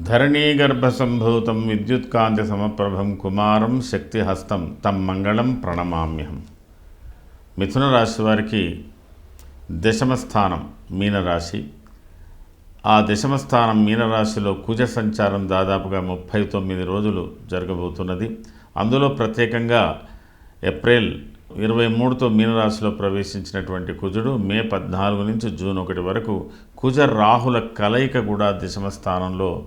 ధరణీగర్భసంభూతం విద్యుత్కాంతి సమప్రభం కుమారం శక్తిహస్తం తం మంగళం ప్రణమామ్యహం. మిథున రాశి వారికి దశమస్థానం మీనరాశి. ఆ దశమస్థానం మీనరాశిలో కుజ సంచారం దాదాపుగా ముప్పై తొమ్మిది రోజులు జరగబోతున్నది. అందులో ప్రత్యేకంగా ఏప్రిల్ ఇరవై మూడుతో మీనరాశిలో ప్రవేశించినటువంటి కుజుడు మే పద్నాలుగు నుంచి జూన్ ఒకటి వరకు కుజ రాహుల కలయిక కూడా దశమ స్థానంలో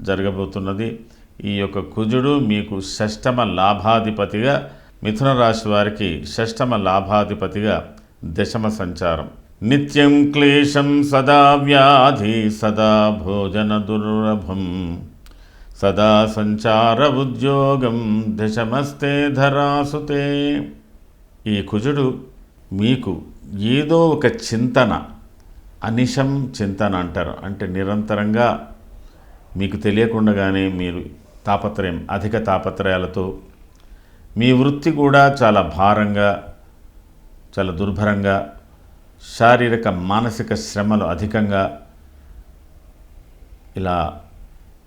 జరగబోతున్నది. ఈ యొక్క కుజుడు మీకు షష్టమ లాభాధిపతిగా మిథున రాశి వారికి షష్టమ లాభాధిపతిగా దశమ సంచారం. నిత్యం క్లేశం సదా వ్యాధి సదా భోజన దుర్లభం సదా సంచార ఉద్యోగం దశమస్తే ధరాసుతే. ఈ కుజుడు మీకు ఏదో ఒక చింతన అనిశం చింతన అంటారు. అంటే నిరంతరంగా మీకు తెలియకుండానే మీరు తాపత్రయం అధిక తాపత్రయాలతో మీ వృత్తి కూడా చాలా భారంగా చాలా దుర్భరంగా శారీరక మానసిక శ్రమలు అధికంగా ఇలా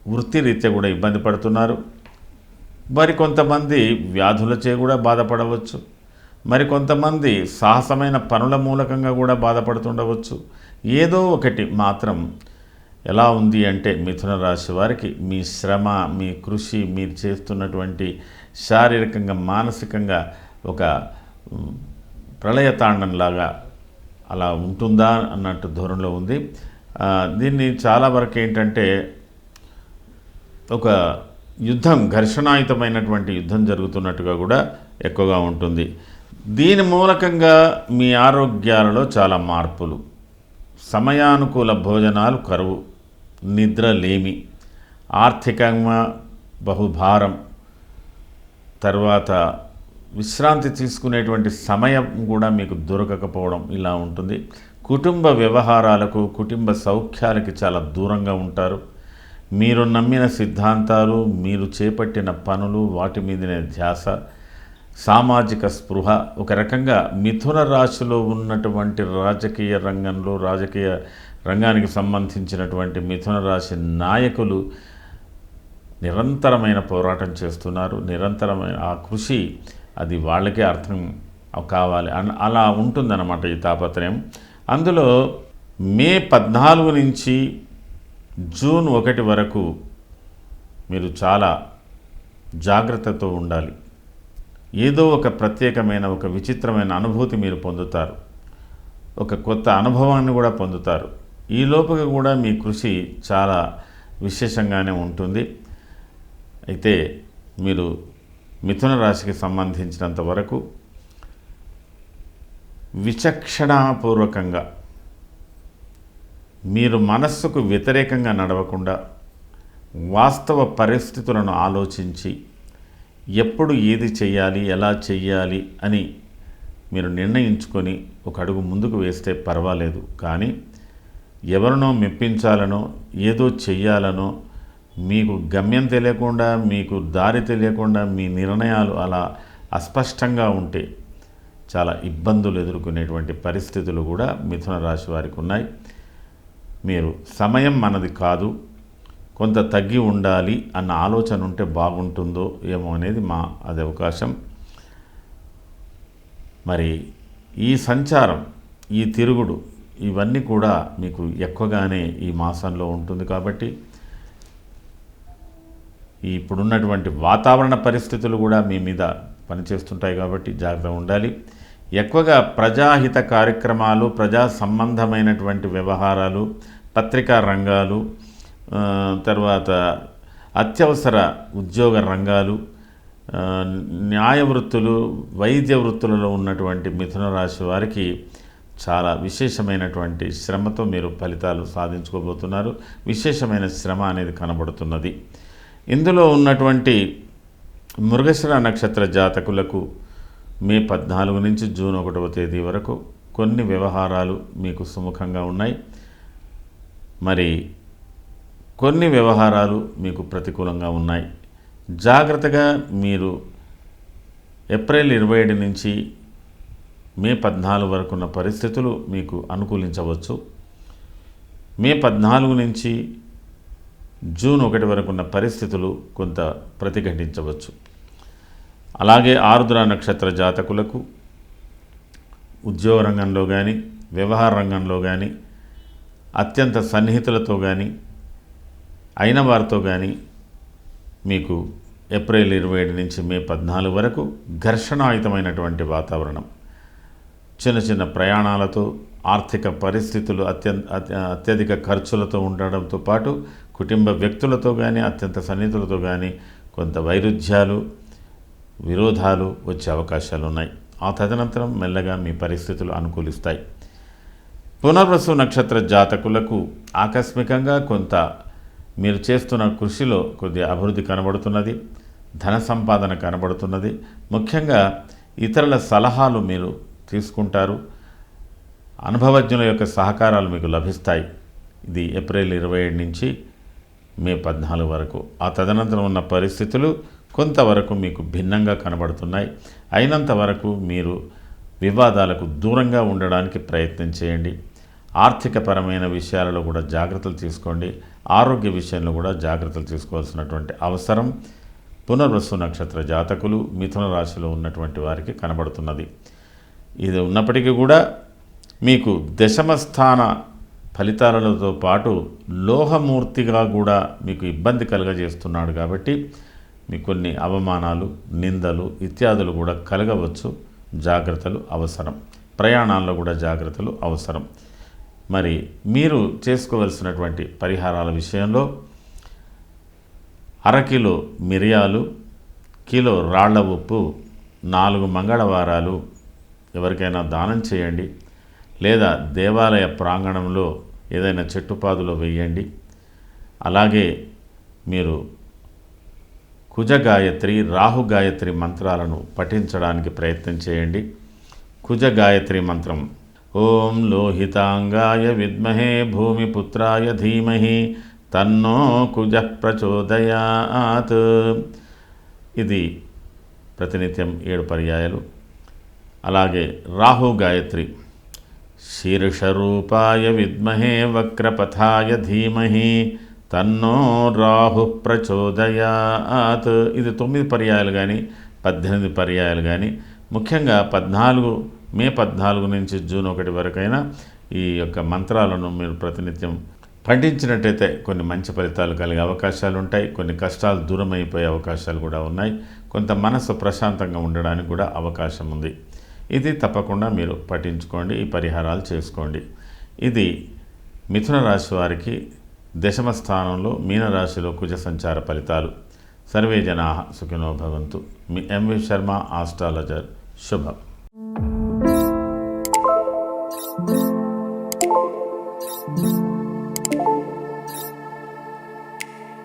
వృత్తిరీత్యా కూడా ఇబ్బంది పడుతున్నారు. మరి కొంతమంది వ్యాధులచే కూడా బాధపడవచ్చు. మరి కొంతమంది సాహసమైన పనుల మూలకంగా కూడా బాధపడుతుండవచ్చు. ఏదో ఒకటి మాత్రం ఎలా ఉంది అంటే మిథున రాశి వారికి మీ శ్రమ మీ కృషి మీరు చేస్తున్నటువంటి శారీరకంగా మానసికంగా ఒక ప్రళయతాండంలాగా అలా ఉంటుందా అన్నట్టు ధోరణిలో ఉంది. దీన్ని చాలా వరకు ఏంటంటే ఒక యుద్ధం ఘర్షణాయుతమైనటువంటి యుద్ధం జరుగుతున్నట్టుగా కూడా ఎక్కువగా ఉంటుంది. దీని మూలకంగా మీ ఆరోగ్యాలలో చాలా మార్పులు. సమయానుకూల భోజనాలు కరువు నిద్ర లేమి ఆర్థికంగా బహుభారం తర్వాత విశ్రాంతి తీసుకునేటువంటి సమయం కూడా మీకు దొరకకపోవడం ఇలా ఉంటుంది. కుటుంబ వ్యవహారాలకు కుటుంబ సౌఖ్యాలకి చాలా దూరంగా ఉంటారు. మీరు నమ్మిన సిద్ధాంతాలు మీరు చేపట్టిన పనులు వాటి మీదనే ధ్యాస. సామాజిక స్పృహ ఒక రకంగా మిథున రాశిలో ఉన్నటువంటి రాజకీయ రంగంలో రాజకీయ రంగానికి సంబంధించినటువంటి మిథున రాశి నాయకులు నిరంతరమైన పోరాటం చేస్తున్నారు. నిరంతరమైన ఆ కృషి అది వాళ్ళకే అర్థం కావాలి. అన్- అలా ఉంటుందన్నమాట ఈ తాపత్రయం. అందులో మే పద్నాలుగు నుంచి జూన్ ఒకటి వరకు మీరు చాలా జాగ్రత్తతో ఉండాలి. ఏదో ఒక ప్రత్యేకమైన ఒక విచిత్రమైన అనుభూతి మీరు పొందుతారు. ఒక కొత్త అనుభవాన్ని కూడా పొందుతారు. ఈ లోపల కూడా మీ కృషి చాలా విశేషంగానే ఉంటుంది. అయితే మీరు మిథున రాశికి సంబంధించినంత వరకు విచక్షణాపూర్వకంగా మీరు మనస్సుకు వ్యతిరేకంగా నడవకుండా వాస్తవ పరిస్థితులను ఆలోచించి ఎప్పుడు ఏది చేయాలి ఎలా చేయాలి అని మీరు నిర్ణయించుకొని ఒక అడుగు ముందుకు వేస్తే పర్వాలేదు. కానీ ఎవరినో మెప్పించాలనో ఏదో చెయ్యాలనో మీకు గమ్యం తెలియకుండా మీకు దారి తెలియకుండా మీ నిర్ణయాలు అలా అస్పష్టంగా ఉంటే చాలా ఇబ్బందులు ఎదుర్కొనేటువంటి పరిస్థితులు కూడా మిథున రాశి వారికి ఉన్నాయి. మీరు సమయం మనది కాదు. కొంత తగ్గి ఉండాలి అన్న ఆలోచన ఉంటే బాగుంటుందో ఏమో అనేది మా అది అవకాశం. మరి ఈ సంచారం ఈ తిరుగుడు ఇవన్నీ కూడా మీకు ఎక్కువగానే ఈ మాసంలో ఉంటుంది కాబట్టి ఈ ఇప్పుడున్నటువంటి వాతావరణ పరిస్థితులు కూడా మీ మీద పనిచేస్తుంటాయి కాబట్టి జాగ్రత్తగా ఉండాలి. ఎక్కువగా ప్రజాహిత కార్యక్రమాలు ప్రజా సంబంధమైనటువంటి వ్యవహారాలు పత్రికా రంగాలు తర్వాత అత్యవసర ఉద్యోగ రంగాలు న్యాయ వృత్తులు వైద్య వృత్తులలో ఉన్నటువంటి మిథున రాశి వారికి చాలా విశేషమైనటువంటి శ్రమతో మీరు ఫలితాలు సాధించుకోబోతున్నారు. విశేషమైన శ్రమ అనేది కనబడుతున్నది. ఇందులో ఉన్నటువంటి మృగశిర నక్షత్ర జాతకులకు మే పద్నాలుగు నుంచి జూన్ ఒకటవ తేదీ వరకు కొన్ని వ్యవహారాలు మీకు సుముఖంగా ఉన్నాయి. మరి కొన్ని వ్యవహారాలు మీకు ప్రతికూలంగా ఉన్నాయి. జాగ్రత్తగా మీరు ఏప్రిల్ ఇరవై ఏడు నుంచి మే పద్నాలుగు వరకు ఉన్న పరిస్థితులు మీకు అనుకూలించవచ్చు. మే పద్నాలుగు నుంచి జూన్ ఒకటి వరకు ఉన్న పరిస్థితులు కొంత ప్రతిఘటించవచ్చు. అలాగే ఆరుద్ర నక్షత్ర జాతకులకు ఉద్యోగ రంగంలో కానీ వ్యవహార రంగంలో కానీ అత్యంత సన్నిహితులతో కానీ అయిన వారితో కానీ మీకు ఏప్రిల్ ఇరవై ఏడు నుంచి మే పద్నాలుగు వరకు ఘర్షణాయుతమైనటువంటి వాతావరణం. చిన్న చిన్న ప్రయాణాలతో ఆర్థిక పరిస్థితులు అత్యంత అత్యధిక ఖర్చులతో ఉండడంతో పాటు కుటుంబ వ్యక్తులతో కానీ అత్యంత సన్నిహితులతో కానీ కొంత వైరుధ్యాలు విరోధాలు వచ్చే అవకాశాలు ఉన్నాయి ఆ తదనంతరం మెల్లగా మీ పరిస్థితులు అనుకూలిస్తాయి. పునర్వసు నక్షత్ర జాతకులకు ఆకస్మికంగా కొంత మీరు చేస్తున్న కృషిలో కొద్ది అభివృద్ధి కనబడుతున్నది ధన సంపాదన కనబడుతున్నది. ముఖ్యంగా ఇతరుల సలహాలు మీరు తీసుకుంటారు. అనుభవజ్ఞుల యొక్క సహకారాలు మీకు లభిస్తాయి. ఇది ఏప్రిల్ ఇరవై ఏడు నుంచి మే పద్నాలుగు వరకు. ఆ తదనంతరం ఉన్న పరిస్థితులు కొంతవరకు మీకు భిన్నంగా కనబడుతున్నాయి. అయినంత వరకు మీరు వివాదాలకు దూరంగా ఉండడానికి ప్రయత్నం చేయండి. ఆర్థికపరమైన విషయాలలో కూడా జాగ్రత్తలు తీసుకోండి. ఆరోగ్య విషయంలో కూడా జాగ్రత్తలు తీసుకోవాల్సినటువంటి అవసరం. పునర్వసు నక్షత్ర జాతకులు మిథున రాశిలో ఉన్నటువంటి వారికి కనబడుతున్నది. ఇది ఉన్నప్పటికీ కూడా మీకు దశమ స్థాన ఫలితాలతో పాటు లోహమూర్తిగా కూడా మీకు ఇబ్బంది కలుగజేస్తున్నాడు కాబట్టి మీకు కొన్ని అవమానాలు నిందలు ఇత్యాదులు కూడా కలగవచ్చు. జాగ్రత్తలు అవసరం. ప్రయాణాల్లో కూడా జాగ్రత్తలు అవసరం. మరి మీరు చేసుకోవలసినటువంటి పరిహారాల విషయంలో అరకిలో మిరియాలు కిలో రాళ్ళ ఉప్పు నాలుగు మంగళవారాలు ఎవరికైనా దానం చేయండి. లేదా దేవాలయ ప్రాంగణంలో ఏదైనా చెట్టుపాదులో వేయండి. అలాగే మీరు కుజ గాయత్రి రాహు గాయత్రి మంత్రాలను పఠించడానికి ప్రయత్నం చేయండి. కుజ గాయత్రి మంత్రం ఓం లోహితాంగాయ విద్మహే భూమిపుత్రాయ ధీమహి తన్నో కుజ ప్రచోదయాత్. ఇది ప్రతినిత్యం ఏడు పర్యాయాలు. అలాగే రాహు గాయత్రి శీర్షరూపాయ విద్మహే వక్రపథాయ ధీమహి తన్నో రాహు ప్రచోదయాత్. ఇది తొమ్మిది పర్యాయాలు కానీ పద్దెనిమిది పర్యాయాలు కానీ ముఖ్యంగా పద్నాలుగు మే పద్నాలుగు నుంచి జూన్ ఒకటి వరకైనా ఈ యొక్క మంత్రాలను మీరు ప్రతినిత్యం పఠించినట్టయితే కొన్ని మంచి ఫలితాలు కలిగే అవకాశాలు ఉంటాయి కొన్ని కష్టాలు దూరం అయిపోయే అవకాశాలు కూడా ఉన్నాయి. కొంత మనసు ప్రశాంతంగా ఉండడానికి కూడా అవకాశం ఉంది. ఇది తప్పకుండా మీరు పఠించుకోండి ఈ పరిహారాలు చేసుకోండి. ఇది మిథున రాశి వారికి దశమ స్థానంలో మీనరాశిలో కుజ సంచార ఫలితాలు. సర్వే జనా సుఖినో భవంతు. మీ ఎంవి శర్మ ఆస్ట్రాలజర్. శుభం.